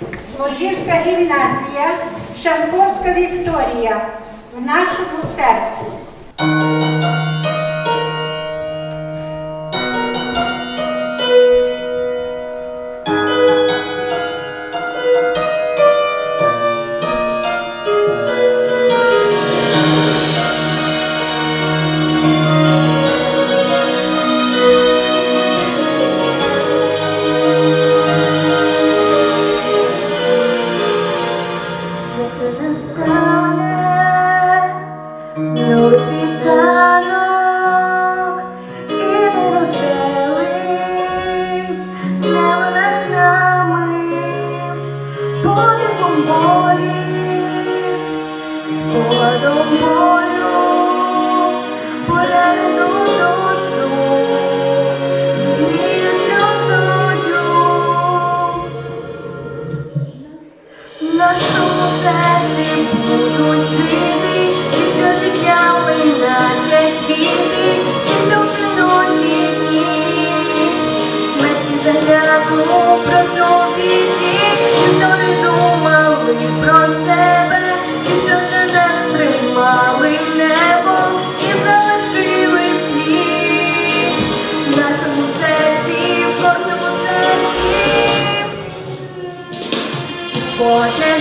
Зложівська гімназія, Шанковська Вікторія в нашому серці. Новий світанок і не спогадом про тебе, і що небо, і залишили всіх. В нашому серці, в кожному серці. Боже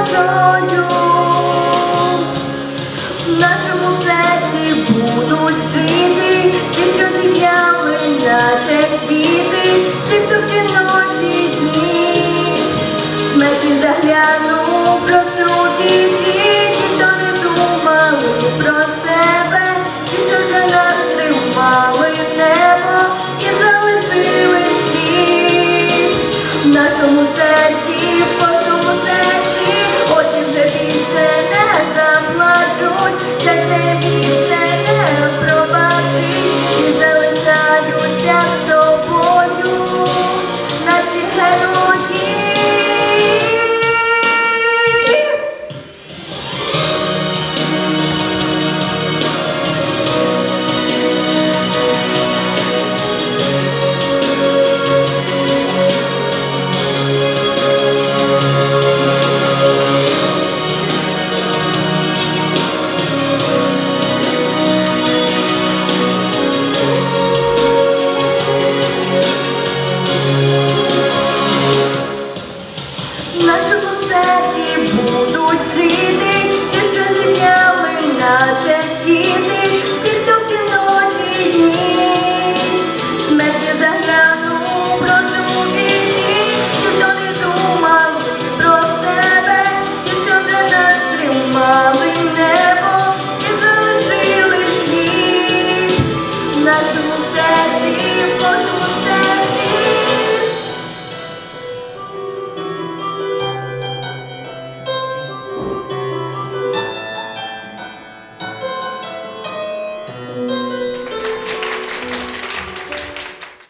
водою, в нашому серці будуть жити, ті, що зіяли наші квіти, ті, що в кіно дні, смерті заглянуть.